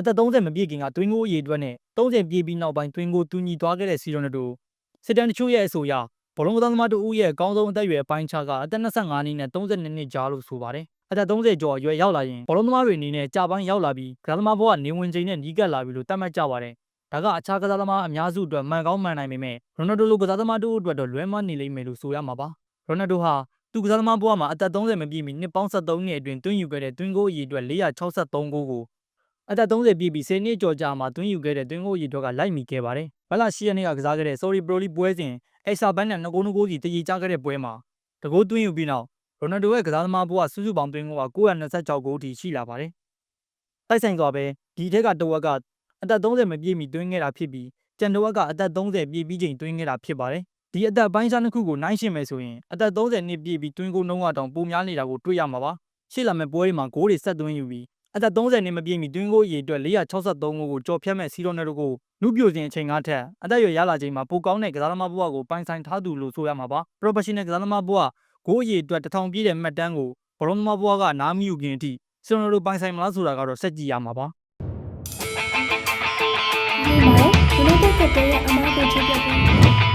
အသက်30မပြည့်ခင်ကတွင်းကိုအရေးအတွက်နဲ့30ပြည့်ပြီးနောက်ပိုင်းတွင်းကိုတူညီသွားခဲ့တဲ့စီရိုနယ်ဒိုစစ်တမ်းတချို့ရဲ့အဆိုအရဘောလုံးကစားသမားတို့ဦးရဲ့အကောင်းဆုံးအသက်အရွယ်အပိုင်းခြားကအသက်25နှစ်နဲ့32နှစ်ကြားလို့ဆိုပါတယ်အသက်30ကျော်အရွယ်ရောက်လာရင်ဘောလုံးသမားတွေအနေနဲ့ကြာပိုင်းရောက်လာပြီးကစားသမားဘဝနေဝင်ချိန်နဲ့ညီးကပ်လာပြီလို့သတ်မှတ်ကြပါတယ်ဒါကအခြားကစားသမားအများစုအတွက်မှန်ကောင်းမှန်နိုင်ပေမဲ့ရိုနယ်ဒိုလိုကစားသမားတို့အတွက်တော့လွဲမှားနေလိမ့်မယ်လို့ဆိုရမှာပါရိုနယ်ဒိုဟာသူကစားသမားဘဝမှာအသက်30မပြည့်မီနှစ်ပေါင်း73နှစ်အတွင်းတွင်းယူခဲ့တဲ့တွင်းကိုအရေးအတွက်463ဂိုးကို အသက်30ပြည့်ပြီး10နှစ်ကျော်ကြာမှတွင်းယူခဲ့တဲ့တွင်းကိုရီတော့ကလိုက်မိခဲ့ပါတယ်။ဘလရှိရနေ့ကကစားခဲ့တဲ့ Sorry Pro League ပွဲစဉ်အိဆာဘန်နဲ့2ဂိုး2ဂိုးစီတည်ကြခဲ့တဲ့ပွဲမှာတကိုးတွင်းယူပြီးနောက်ရိုနယ်ဒိုရဲ့ကစားသမားဘဝစုစုပေါင်းတွင်းကိုက926ဂိုးထိရှိလာပါတယ်။တိုက်ဆိုင်စွာပဲဒီထက်ကတဝက်ကအသက်30မပြည့်မီတွင်းခဲ့တာဖြစ်ပြီးကျန်တဝက်ကအသက်30ပြည့်ပြီးချိန်တွင်းခဲ့တာဖြစ်ပါတယ်။ဒီအသက်ပိုင်းခြားနှစ်ခုကိုနှိုင်းယှဉ်မယ်ဆိုရင်အသက်30နှစ်ပြည့်ပြီးတွင်းကိုနှုံးကတောင်ပိုများနေတာကိုတွေ့ရမှာပါ။ရှေ့လာမယ့်ပွဲတွေမှာဂိုးတွေဆက်သွင်းယူပြီး အသက်30နှစ်မပြည့်မီတွင်းကိုအရေအတွက်463ကိုကိုကြော်ဖြတ်မဲ့စီရိုနယ်တို့ကိုနုပြိုစင်အချိန်ကားထက်အသက်အရွယ်ရလာချိန်မှာပိုကောင်းတဲ့ကစားသမားဘဝကိုပိုင်ဆိုင်ထားသူလို့ဆိုရမှာပါ professional ကစားသမားဘဝဂိုးအရေအတွက်1000ပြည့်တဲ့မှတ်တမ်းကိုဘလုံးသမားဘဝကနားမယူခင်အထိစီရိုနယ်တို့ပိုင်ဆိုင်မလားဆိုတာကတော့စက်ကြည့်ရမှာပါဒီမှာ United ကတည်းကအမားကိုချပြပေး A little